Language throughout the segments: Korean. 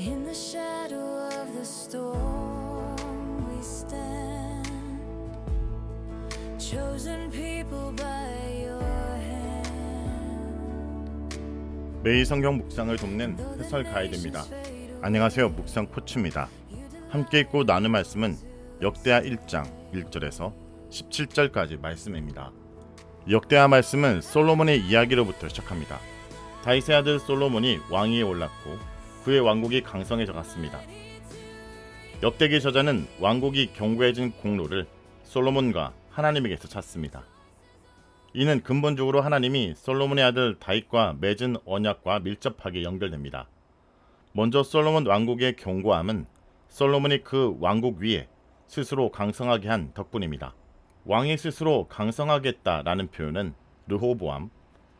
In the shadow of the storm, we stand, chosen people by your hand. 매일 성경 묵상을 돕는 해설 가이드입니다. 안녕하세요. 묵상 코치입니다. 함께 읽고 나눌 말씀은 역대하 1장 1절에서 17절까지 말씀입니다. 역대하 말씀은 솔로몬의 이야기로부터 시작합니다. 다윗의 아들 솔로몬이 왕위에 올랐고 그의 왕국이 강성해져 갔습니다. 역대기 저자는 왕국이 견고해진 공로를 솔로몬과 하나님에게서 찾습니다. 이는 근본적으로 하나님이 솔로몬의 아들 다윗과 맺은 언약과 밀접하게 연결됩니다. 먼저 솔로몬 왕국의 견고함은 솔로몬이 그 왕국 위에 스스로 강성하게 한 덕분입니다. 왕이 스스로 강성하겠다라는 표현은 르호보암,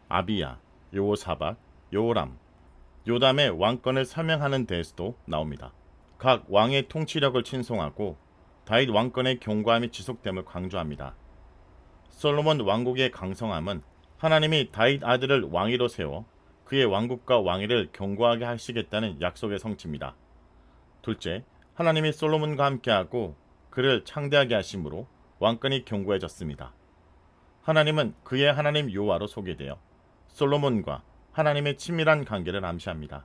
아비야, 요사박, 요람, 요담의 왕권을 설명하는 데에서도 나옵니다. 각 왕의 통치력을 칭송하고 다윗 왕권의 견고함이 지속됨을 강조합니다. 솔로몬 왕국의 강성함은 하나님이 다윗 아들을 왕위로 세워 그의 왕국과 왕위를 견고하게 하시겠다는 약속의 성취입니다. 둘째, 하나님이 솔로몬과 함께하고 그를 창대하게 하심으로 왕권이 견고해졌습니다. 하나님은 그의 하나님 요하로 소개되어 솔로몬과 하나님의 친밀한 관계를 암시합니다.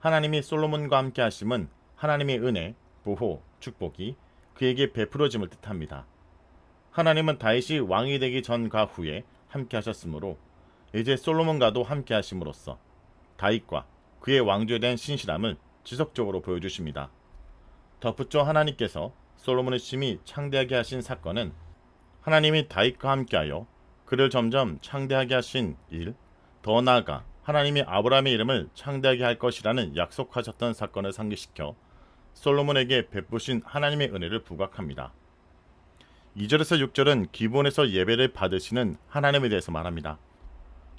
하나님이 솔로몬과 함께 하심은 하나님의 은혜, 보호, 축복이 그에게 베풀어짐을 뜻합니다. 하나님은 다윗이 왕이 되기 전과 후에 함께 하셨으므로 이제 솔로몬과도 함께 하심으로써 다윗과 그의 왕조에 대한 신실함을 지속적으로 보여주십니다. 덧붙여 하나님께서 솔로몬을 심히 창대하게 하신 사건은 하나님이 다윗과 함께하여 그를 점점 창대하게 하신 일, 더 나아가 하나님이 아브라함의 이름을 창대하게 할 것이라는 약속하셨던 사건을 상기시켜 솔로몬에게 베푸신 하나님의 은혜를 부각합니다. 2절에서 6절은 기본에서 예배를 받으시는 하나님에 대해서 말합니다.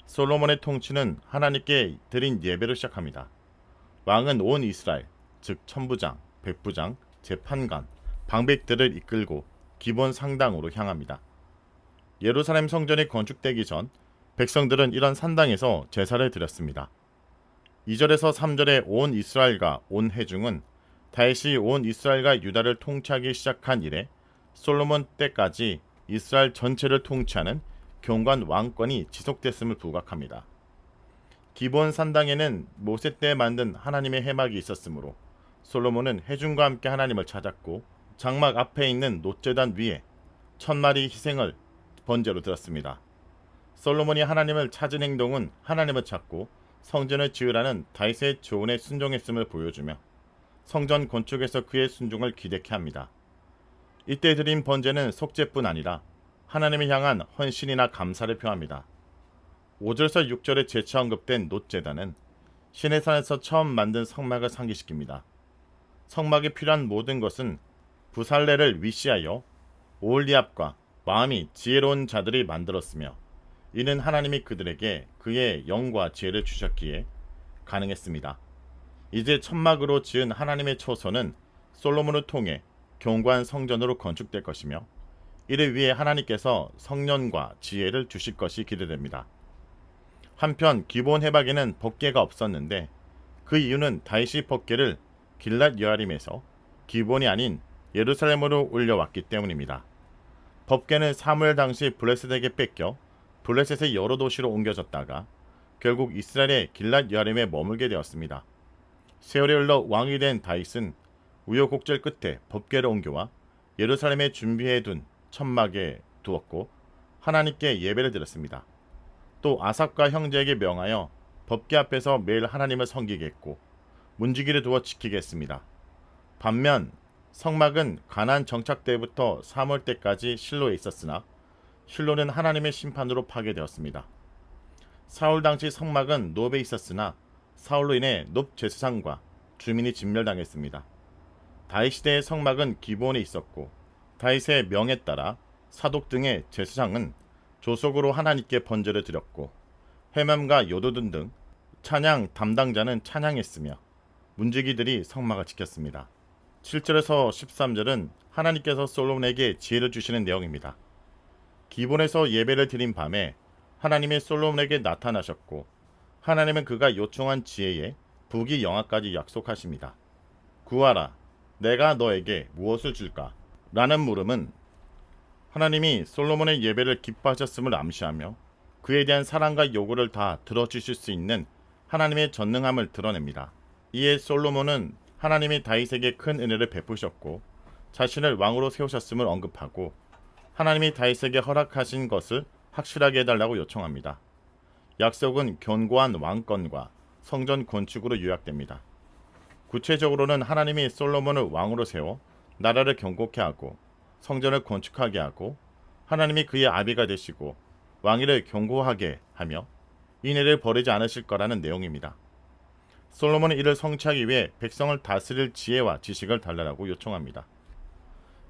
솔로몬의 통치는 하나님께 드린 예배로 시작합니다. 왕은 온 이스라엘, 즉 천부장, 백부장, 재판관, 방백들을 이끌고 기본 상당으로 향합니다. 예루살렘 성전이 건축되기 전 백성들은 이런 산당에서 제사를 드렸습니다. 2절에서 3절의 온 이스라엘과 온 회중은 다윗이 온 이스라엘과 유다를 통치하기 시작한 이래 솔로몬 때까지 이스라엘 전체를 통치하는 경관 왕권이 지속됐음을 부각합니다. 기본 산당에는 모세 때 만든 하나님의 해막이 있었으므로 솔로몬은 회중과 함께 하나님을 찾았고 장막 앞에 있는 노제단 위에 천 마리 희생을 번제로 드렸습니다. 솔로몬이 하나님을 찾은 행동은 하나님을 찾고 성전을 지으라는 다윗의 조언에 순종했음을 보여주며 성전 건축에서 그의 순종을 기대케 합니다. 이때 드린 번제는 속죄뿐 아니라 하나님을 향한 헌신이나 감사를 표합니다. 5절에서 6절에 재차 언급된 놋제단은 신의 산에서 처음 만든 성막을 상기시킵니다. 성막에 필요한 모든 것은 부살레를 위시하여 오올리압과 마음이 지혜로운 자들이 만들었으며 이는 하나님이 그들에게 그의 영과 지혜를 주셨기에 가능했습니다. 이제 천막으로 지은 하나님의 초소는 솔로몬을 통해 견고한 성전으로 건축될 것이며 이를 위해 하나님께서 성년과 지혜를 주실 것이 기대됩니다. 한편 기본 해박에는 법궤가 없었는데 그 이유는 다윗이 법궤를 길랏 여아림에서 기본이 아닌 예루살렘으로 올려왔기 때문입니다. 법궤는 사무엘 당시 블레셋에게 뺏겨 블레셋의 여러 도시로 옮겨졌다가 결국 이스라엘의 길랏 여아림에 머물게 되었습니다. 세월이 흘러 왕이 된 다윗은 우여곡절 끝에 법궤를 옮겨와 예루살렘에 준비해둔 천막에 두었고 하나님께 예배를 드렸습니다. 또 아삽과 형제에게 명하여 법궤 앞에서 매일 하나님을 섬기겠고 문지기를 두어 지키겠습니다. 반면 성막은 가난 정착 때부터 3월 때까지 실로에 있었으나 실로는 하나님의 심판으로 파괴되었습니다. 사울 당시 성막은 노베에 있었으나 사울로 인해 높 제사장과 주민이 진멸당했습니다. 다윗 시대의 성막은 기본에 있었고 다윗의 명에 따라 사독 등의 제사장은 조속으로 하나님께 번제를 드렸고 회맘과 요도든 등 찬양 담당자는 찬양했으며 문지기들이 성막을 지켰습니다. 7절에서 13절은 하나님께서 솔로몬에게 지혜를 주시는 내용입니다. 기본에서 예배를 드린 밤에 하나님이 솔로몬에게 나타나셨고 하나님은 그가 요청한 지혜에 북이 영하까지 약속하십니다. 구하라. 내가 너에게 무엇을 줄까? 라는 물음은 하나님이 솔로몬의 예배를 기뻐하셨음을 암시하며 그에 대한 사랑과 요구를 다 들어주실 수 있는 하나님의 전능함을 드러냅니다. 이에 솔로몬은 하나님이 다윗에게 큰 은혜를 베푸셨고 자신을 왕으로 세우셨음을 언급하고 하나님이 다윗에게 허락하신 것을 확실하게 해달라고 요청합니다. 약속은 견고한 왕권과 성전 건축으로 요약됩니다. 구체적으로는 하나님이 솔로몬을 왕으로 세워 나라를 경고케 하고 성전을 건축하게 하고 하나님이 그의 아비가 되시고 왕위를 경고하게 하며 인애를 버리지 않으실 거라는 내용입니다. 솔로몬은 이를 성취하기 위해 백성을 다스릴 지혜와 지식을 달라고 요청합니다.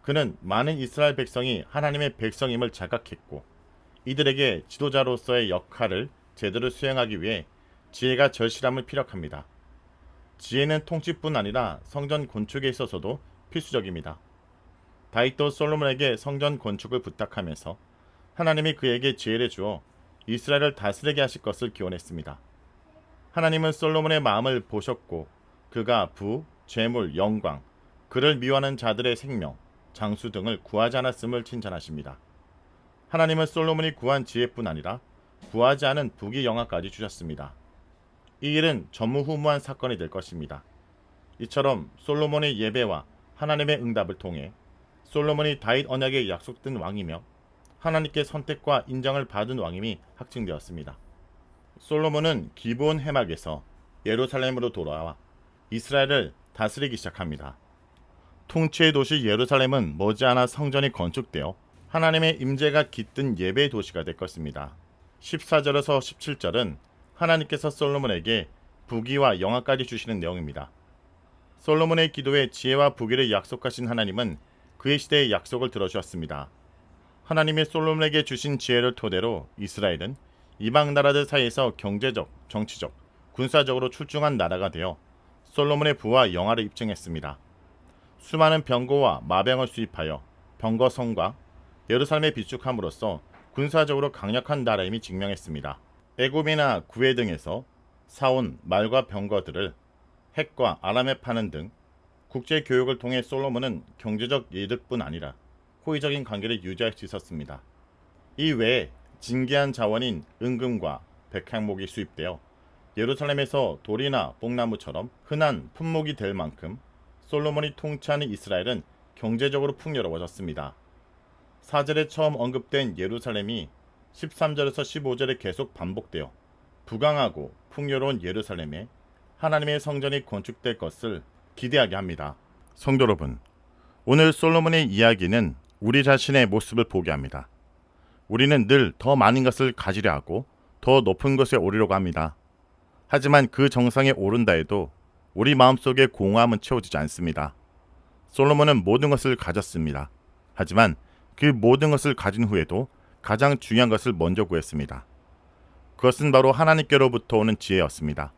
그는 많은 이스라엘 백성이 하나님의 백성임을 자각했고 이들에게 지도자로서의 역할을 제대로 수행하기 위해 지혜가 절실함을 피력합니다. 지혜는 통치뿐 아니라 성전 건축에 있어서도 필수적입니다. 다윗도 솔로몬에게 성전 건축을 부탁하면서 하나님이 그에게 지혜를 주어 이스라엘을 다스리게 하실 것을 기원했습니다. 하나님은 솔로몬의 마음을 보셨고 그가 부, 재물, 영광, 그를 미워하는 자들의 생명, 장수 등을 구하지 않았음을 칭찬하십니다. 하나님은 솔로몬이 구한 지혜뿐 아니라 구하지 않은 부귀 영화까지 주셨습니다. 이 일은 전무후무한 사건이 될 것입니다. 이처럼 솔로몬의 예배와 하나님의 응답을 통해 솔로몬이 다윗 언약에 약속된 왕이며 하나님께 선택과 인정을 받은 왕임이 확증되었습니다. 솔로몬은 기본 해막에서 예루살렘으로 돌아와 이스라엘을 다스리기 시작합니다. 통치의 도시 예루살렘은 머지않아 성전이 건축되어 하나님의 임재가 깃든 예배의 도시가 될 것입니다. 14절에서 17절은 하나님께서 솔로몬에게 부귀와 영화까지 주시는 내용입니다. 솔로몬의 기도에 지혜와 부귀를 약속하신 하나님은 그의 시대의 약속을 들어주었습니다. 하나님이 솔로몬에게 주신 지혜를 토대로 이스라엘은 이방 나라들 사이에서 경제적, 정치적, 군사적으로 출중한 나라가 되어 솔로몬의 부와 영화를 입증했습니다. 수많은 병거와 마병을 수입하여 병거성과 예루살렘에 비축함으로써 군사적으로 강력한 나라임이 증명했습니다. 애굽이나 구해 등에서 사온 말과 병거들을 핵과 아람에 파는 등 국제 교육을 통해 솔로몬은 경제적 이득뿐 아니라 호의적인 관계를 유지할 수 있었습니다. 이 외에 진귀한 자원인 은금과 백향목이 수입되어 예루살렘에서 돌이나 뽕나무처럼 흔한 품목이 될 만큼 솔로몬이 통치하는 이스라엘은 경제적으로 풍요로워졌습니다. 사절에 처음 언급된 예루살렘이 13절에서 15절에 계속 반복되어 부강하고 풍요로운 예루살렘에 하나님의 성전이 건축될 것을 기대하게 합니다. 성도 여러분, 오늘 솔로몬의 이야기는 우리 자신의 모습을 보게 합니다. 우리는 늘 더 많은 것을 가지려 하고 더 높은 것에 오르려고 합니다. 하지만 그 정상에 오른다 해도 우리 마음속에 공허함은 채워지지 않습니다. 솔로몬은 모든 것을 가졌습니다. 하지만 그 모든 것을 가진 후에도 가장 중요한 것을 먼저 구했습니다. 그것은 바로 하나님께로부터 오는 지혜였습니다.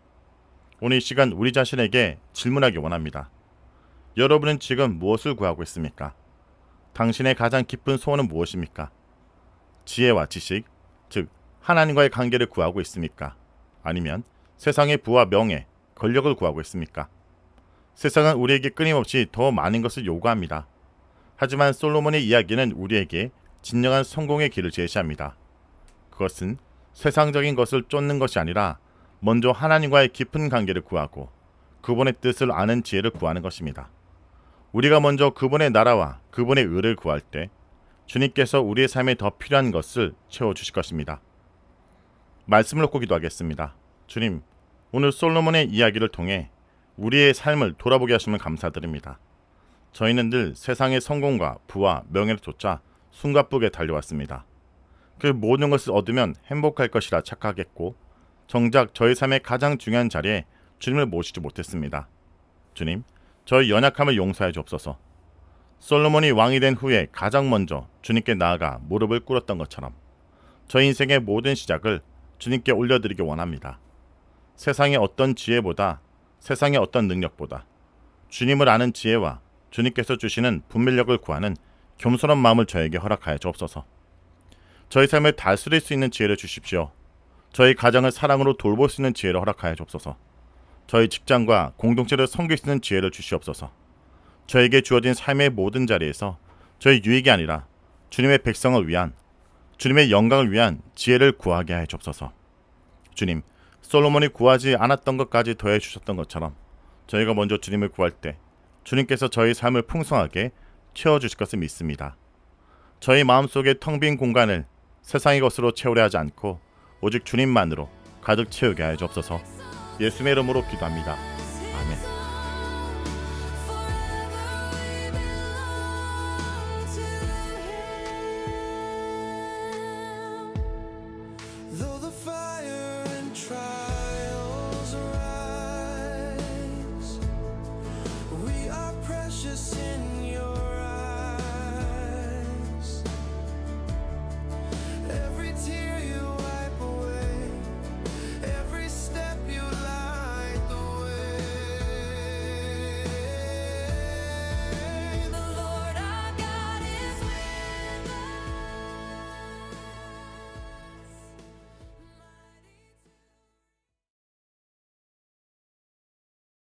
오늘 이 시간 우리 자신에게 질문하기 원합니다. 여러분은 지금 무엇을 구하고 있습니까? 당신의 가장 깊은 소원은 무엇입니까? 지혜와 지식, 즉 하나님과의 관계를 구하고 있습니까? 아니면 세상의 부와 명예, 권력을 구하고 있습니까? 세상은 우리에게 끊임없이 더 많은 것을 요구합니다. 하지만 솔로몬의 이야기는 우리에게 진정한 성공의 길을 제시합니다. 그것은 세상적인 것을 쫓는 것이 아니라 먼저 하나님과의 깊은 관계를 구하고 그분의 뜻을 아는 지혜를 구하는 것입니다. 우리가 먼저 그분의 나라와 그분의 의를 구할 때 주님께서 우리의 삶에 더 필요한 것을 채워 주실 것입니다. 말씀을 놓고 기도하겠습니다. 주님, 오늘 솔로몬의 이야기를 통해 우리의 삶을 돌아보게 하시면 감사드립니다. 저희는 늘 세상의 성공과 부와 명예를 쫓아 숨가쁘게 달려왔습니다. 그 모든 것을 얻으면 행복할 것이라 착각했고 정작 저희 삶의 가장 중요한 자리에 주님을 모시지 못했습니다. 주님, 저희 연약함을 용서해 주옵소서. 솔로몬이 왕이 된 후에 가장 먼저 주님께 나아가 무릎을 꿇었던 것처럼 저희 인생의 모든 시작을 주님께 올려드리기 원합니다. 세상의 어떤 지혜보다 세상의 어떤 능력보다 주님을 아는 지혜와 주님께서 주시는 분별력을 구하는 겸손한 마음을 저에게 허락하여 주옵소서. 저희 삶을 다스릴 수 있는 지혜를 주십시오. 저희 가정을 사랑으로 돌볼 수 있는 지혜를 허락하여 주옵소서. 저희 직장과 공동체를 섬길 수 있는 지혜를 주시옵소서. 저에게 주어진 삶의 모든 자리에서 저희 유익이 아니라 주님의 백성을 위한 주님의 영광을 위한 지혜를 구하게 하여 주옵소서. 주님, 솔로몬이 구하지 않았던 것까지 더해 주셨던 것처럼 저희가 먼저 주님을 구할 때 주님께서 저희 삶을 풍성하게 채워 주실 것을 믿습니다. 저희 마음속에 텅빈 공간을 세상의 것으로 채우려 하지 않고 오직 주님만으로 가득 채우게 하여 주옵소서. 예수의 이름으로 기도합니다.